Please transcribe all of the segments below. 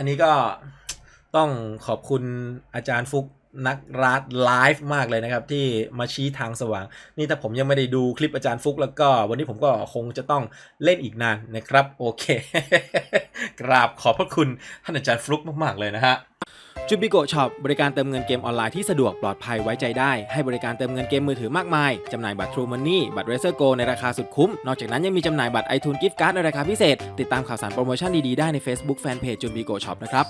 อันนี้ก็ต้องขอบคุณอาจารย์ฟุกนักรัดไลฟ์มากเลยนะครับ ที่มาชี้ทางสว่าง นี่ถ้าผมยังไม่ได้ดูคลิปอาจารย์ฟุกแล้วก็ วันนี้ผมก็คงจะต้องเล่นอีกนานนะครับ โอเค กราบขอบพระคุณท่านอาจารย์ฟลุกมาก ๆ เลยนะฮะ จูบิโกช็อปบริการเติมเงินเกมออนไลน์ที่สะดวกปลอดภัยไว้ใจได้ ให้บริการเติมเงินเกมมือถือมากมาย จำหน่ายบัตร True Money บัตร Razer Go ในราคาสุดคุ้ม นอกจากนั้นยังมีจำหน่ายบัตร iTunes Gift Card ในราคาพิเศษ ติดตามข่าวสารโปรโมชั่นดี ๆ ได้ใน Facebook Fanpage จูบิโกช็อปนะครับ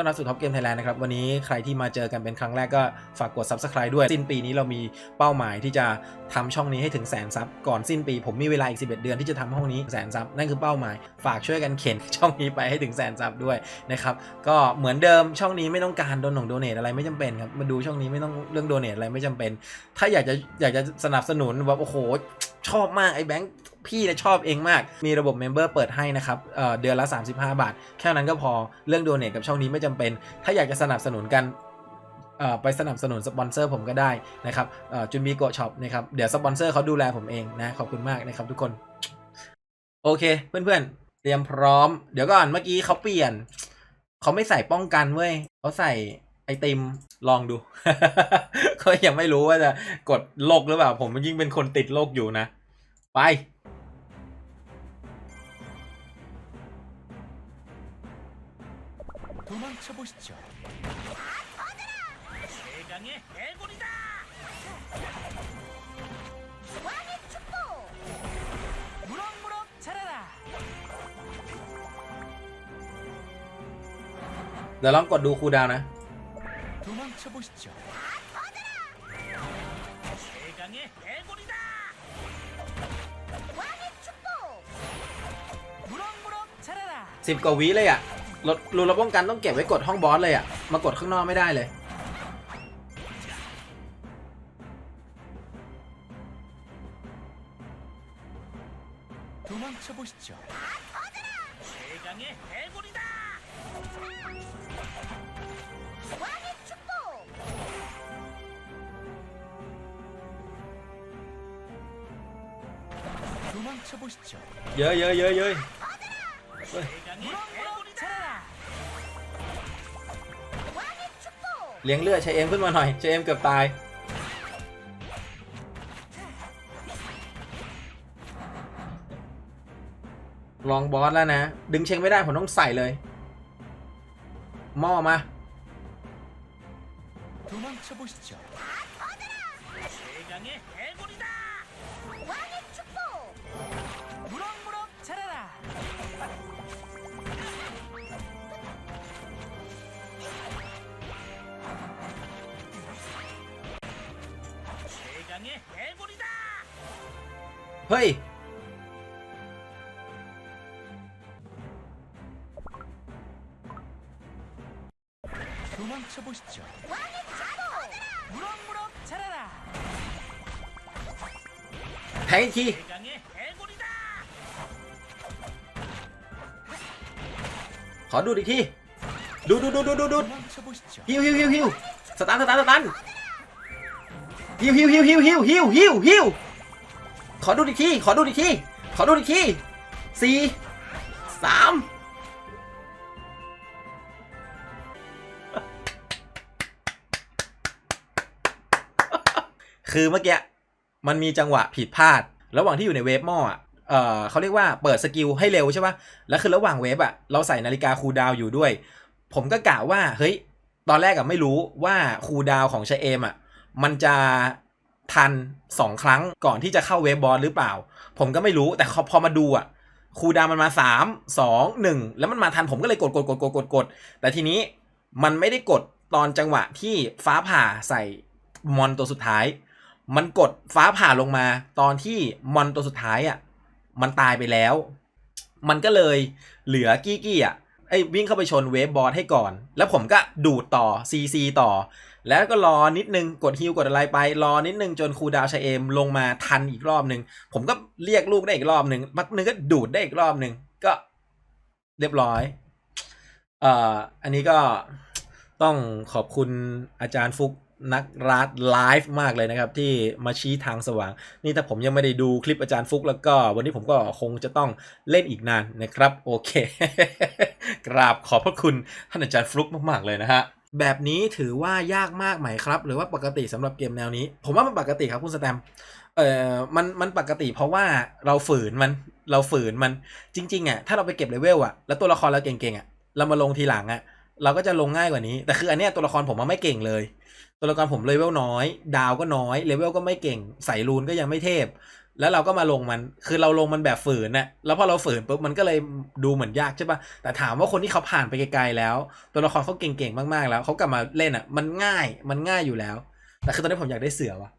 ต้อนรับสู่ท็อปเกมไทยแลนด์นะครับ วันนี้ใครที่มาเจอกันเป็นครั้งแรกก็ฝากกด Subscribe ด้วย สิ้นปีนี้เรามีเป้าหมายที่จะทำช่องนี้ให้ถึงแสนซับก่อนสิ้นปี ผมมีเวลาอีก 11 เดือนที่จะทำห้องนี้แสนซับนั่นคือเป้าหมาย ฝากช่วยกันเข็นช่องนี้ไปให้ถึงแสนซับด้วยนะครับก็เหมือนเดิมช่องนี้ไม่ต้องการโดนหนงโดเนทอะไรไม่จำเป็นครับมาดูช่องนี้ไม่ต้องเรื่องโดเนทอะไรไม่จำเป็น ถ้าอยากจะอยากจะสนับสนุนแบบโอ้โหชอบมากไอ้แบงค์ พี่นี่ยชอบเองมาก มีระบบเมมเบอร์เปิดให้นะครับเเดือนละ 35 บาท แค่นั้นก็พอเรื่องโดเนทกับช่องนี้ไม่จำเป็น ถ้าอยากจะสนับสนุนกันไปสนับสนุนสปอนเซอร์ผมก็ได้นะครับจุนบีโกช็อปนะครับเดี๋ยวสปอนเซอร์เขาดูแลผมเองนะขอบคุณมากนะครับทุกคน โอเคเพื่อนๆ เตรียมพร้อม เดี๋ยวก่อนเมื่อกี้เขาเปลี่ยน เขาไม่ใส่ป้องกันเว้ยเขาใส่ไอติมลองดูก็ยังไม่รู้ว่าจะกดโรคหรือเปล่า ผมยิ่งเป็นคนติดโรคอยู่นะ ไป 도망쳐 보시죠. 대강의 해골이다! 왕의 축복! 무럭무럭 자라라! เดี๋ยวลองกดดูคูลดาวน์นะ 도망쳐 보시죠. 대강의 해골이다! 왕의 축복! 무럭무럭 자라라! สิบกว่าวิเลยอะ ลดรูลป้องกันต้องเก็บไว้กดห้องบอสเลยอะมากดข้างนอกไม่ได้เลย 도망쳐 보시죠. 대강의 해골이다! 왕의 축복! 도망쳐 보시죠. เยอะเยอะเยอะเยอะ 대강의 해골이다! 왕의 축복! เลี้ยงเลือดใช้เอ็มขึ้นมาหน่อยใช้เอ็มเกือบตาย ลองบอสแล้วนะ ดึงเชงไม่ได้ผมต้องใส่เลย หม้อมา 도망쳐 보시죠. 대강의 해골이다! 왕의 축복! 대강의 해골이다! เฮ้ย 도망쳐 보시죠. 왕의 축복! 무럭무럭 자라라! แทงอีกที 대강의 해골이다! ขอดูดอีกที ดูดูดูดูดูดู 도망쳐 보시죠. ฮิวฮิวฮิวฮิวสตันสตันสตัน ฮิวฮิวฮิวฮิวฮิวฮิวฮิวฮิวขอดูอีกที ขอดูอีกที ขอดูอีกทีสี่สามคือเมื่อกี้มันมีจังหวะผิดพลาด ระหว่างที่อยู่ในเวฟหม้ออะเออเขาเรียกว่าเปิดสกิลให้เร็วใช่ปะแล้วคือระหว่างเวฟอะเราใส่นาฬิกาคูลดาวอยู่ด้วย ผมก็กะว่าเฮ้ย ตอนแรกอะไม่รู้ว่าคูลดาวของชาเอมอะ มันจะทันสองครั้งก่อนที่จะเข้าเวฟบอลหรือเปล่า ผมก็ไม่รู้แต่พอมาดูอะคูดาวมันมาสามสองหนึ่งแล้วมันมาทันผมก็เลยกดกดกดกดกดกดแต่ทีนี้มันไม่ได้กดตอนจังหวะที่ฟ้าผ่าใส่มอนตัวสุดท้าย มันกดฟ้าผ่าลงมา ตอนที่มอนตัวสุดท้ายอะมันตายไปแล้ว มันก็เลยเหลือกี้กี้อะ ไอ้วิ่งเข้าไปชนเวฟบอสให้ก่อน แล้วผมก็ดูดต่อ CC ต่อ แล้วก็รอนิดนึงกดฮิวกดอะไรไป รอนิดนึงจนครูดาวชาเอมลงมาทันอีกรอบนึง ผมก็เรียกลูกได้อีกรอบนึงพักนึงก็ดูดได้อีกรอบนึง ก็เรียบร้อยเอ่ออันนี้ก็ต้องขอบคุณอาจารย์ฟุก นักรัฐไลฟ์มากเลยนะครับ ที่มาชี้ทางสว่าง นี่ถ้าผมยังไม่ได้ดูคลิปอาจารย์ฟุกแล้วก็ วันนี้ผมก็คงจะต้องเล่นอีกนานนะครับ โอเค กราบขอบพระคุณท่านอาจารย์ฟลุกมากๆเลยนะฮะแบบนี้ถือว่ายากมากไหมครับ หรือว่าปกติสำหรับเกมแนวนี้ ผมว่ามันปกติครับคุณสแตมเอ่อมันมันปกติเพราะว่าเราฝืนมันเราฝืนมันจริงๆอะถ้าเราไปเก็บเลเวลอะแล้วตัวละครเราเก่งๆอะเรามาลงทีหลังอะ เราก็จะลงง่ายกว่านี้ แต่คืออันเนี้ยตัวละครผมมันไม่เก่งเลย ตัวละครผมเลเวลน้อย ดาวก็น้อยเลเวลก็ไม่เก่งใส่รูนก็ยังไม่เทพ แล้วเราก็มาลงมันคือเราลงมันแบบฝืนน่ะแล้วพอเราฝืนปุ๊บมันก็เลยดูเหมือนยากใช่ปะแต่ถามว่าคนที่เขาผ่านไปไกลๆแล้ว ตัวละครเขาเก่งๆมากๆแล้วเขากลับมาเล่นอะ มันง่ายมันง่ายอยู่แล้ว แต่คือตอนนี้ผมอยากได้เสือว่ะ